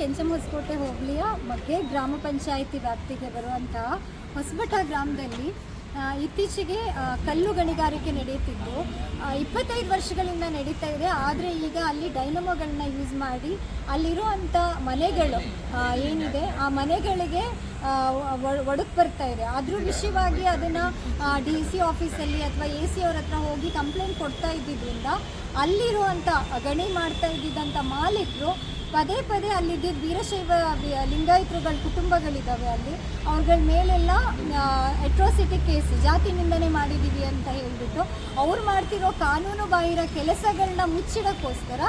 ಕೆಂಚಮಹೊಸಕೋಟೆ ಹೋಬಳಿಯ ಬಗ್ಗೆ ಗ್ರಾಮ ಪಂಚಾಯಿತಿ ವ್ಯಾಪ್ತಿಗೆ ಬರುವಂತಹ ಹೊಸಬಟ್ಟ ಗ್ರಾಮದಲ್ಲಿ ಇತ್ತೀಚೆಗೆ ಕಲ್ಲು ಗಣಿಗಾರಿಕೆ ನಡೆಯುತ್ತಿದ್ದು ಇಪ್ಪತ್ತೈದು ವರ್ಷಗಳಿಂದ ನಡೀತಾ ಇದೆ. ಆದರೆ ಈಗ ಅಲ್ಲಿ ಡೈನಮೋಗಳನ್ನ ಯೂಸ್ ಮಾಡಿ ಅಲ್ಲಿರುವಂಥ ಮನೆಗಳು ಏನಿದೆ, ಆ ಮನೆಗಳಿಗೆ ಒಡಕ್ ಬರ್ತಾ ಇದೆ. ಅದ್ರ ವಿಷಯವಾಗಿ ಅದನ್ನು ಡಿ ಸಿ ಆಫೀಸಲ್ಲಿ ಅಥವಾ ಎ ಸಿ ಅವ್ರ ಹತ್ರ ಹೋಗಿ ಕಂಪ್ಲೇಂಟ್ ಕೊಡ್ತಾ ಇದ್ದಿದ್ದರಿಂದ ಅಲ್ಲಿರುವಂಥ ಗಣಿ ಮಾಡ್ತಾ ಇದ್ದಿದ್ದಂಥ ಮಾಲೀಕರು ಪದೇ ಪದೇ ಅಲ್ಲಿಗೆ ವೀರಶೈವ, ಲಿಂಗಾಯತರುಗಳ ಕುಟುಂಬಗಳಿದ್ದಾವೆ ಅಲ್ಲಿ. ಅವ್ರಗಳ ಮೇಲೆಲ್ಲ ಅಟ್ರಾಸಿಟಿ ಕೇಸ್ ಜಾತಿ ನಿಂದನೆ ಮಾಡಿದ್ದೀವಿ ಅಂತ ಹೇಳಿಬಿಟ್ಟು ಅವ್ರು ಮಾಡ್ತಿರೋ ಕಾನೂನು ಬಾಹಿರ ಕೆಲಸಗಳನ್ನ ಮುಚ್ಚಿಡೋಕ್ಕೋಸ್ಕರ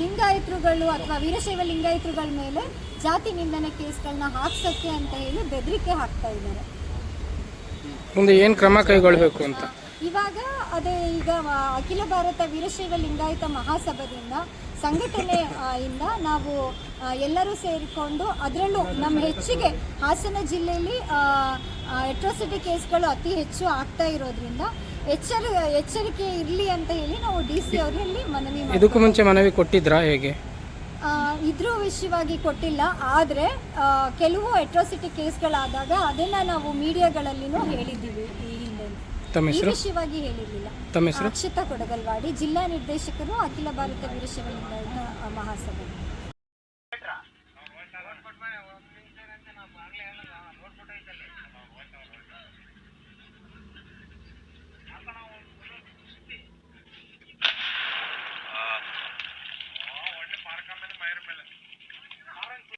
ಲಿಂಗಾಯತರುಗಳು ಅಥವಾ ವೀರಶೈವ ಲಿಂಗಾಯತರುಗಳ ಮೇಲೆ ಜಾತಿ ನಿಂದನೆ ಕೇಸ್ಗಳನ್ನ ಹಾಕ್ಸಕ್ಕೆ ಅಂತ ಹೇಳಿ ಬೆದರಿಕೆ ಹಾಕ್ತಾ ಇದ್ದಾರೆ. ಮುಂದೆ ಏನು ಕ್ರಮ ಕೈಗೊಳ್ಳಬೇಕು ಅಂತ? ಇವಾಗ ಅದೇ ಈಗ ಅಖಿಲ ಭಾರತ ವೀರಶೈವ ಲಿಂಗಾಯತ ಮಹಾಸಭಾದಿಂದ ಸಂಘಟನೆ ಇಂದ ನಾವು ಎಲ್ಲರೂ ಸೇರಿಕೊಂಡು ಅದರಲ್ಲೂ ನಮ್ಮ ಹೆಚ್ಚಿಗೆ ಹಾಸನ ಜಿಲ್ಲೆಯಲ್ಲಿ ಎಟ್ರೋಸಿಟಿ ಕೇಸ್ಗಳು ಅತಿ ಹೆಚ್ಚು ಆಗ್ತಾ ಇರೋದ್ರಿಂದ ಎಚ್ಚರ ಎಚ್ಚರಿಕೆ ಇರಲಿ ಅಂತ ಹೇಳಿ ನಾವು ಡಿ ಸಿ ಅವರಲ್ಲಿ ಮನವಿ ಇದಕ್ಕೂ ಮುಂಚೆ ಮನವಿ ಕೊಟ್ಟಿದ್ರಾ ಹೇಗೆ? ಇದ್ರ ವಿಷಯವಾಗಿ ಕೊಟ್ಟಿಲ್ಲ ಆದರೆ ಕೆಲವು ಅಟ್ರಾಸಿಟಿ ಕೇಸ್ಗಳಾದಾಗ ಅದನ್ನು ನಾವು ಮೀಡಿಯಾಗಳಲ್ಲಿನೂ ಹೇಳಿದ್ದೀವಿ. ತಮ್ಮ ಹೆಸರು? ವಿಷಯವಾಗಿ ಹೇಳಿರಲಿಲ್ಲ. ತಮ್ಮ ಹೆಸರು? ಅಕ್ಷತಾ ಕೊಡಗಲ್ವಾಡಿ ಜಿಲ್ಲಾ ನಿರ್ದೇಶಕರು ಅಖಿಲ ಭಾರತ ವೀರಶೈವ ಲಿಂಗಾಯತ ಮಹಾಸಭೆ.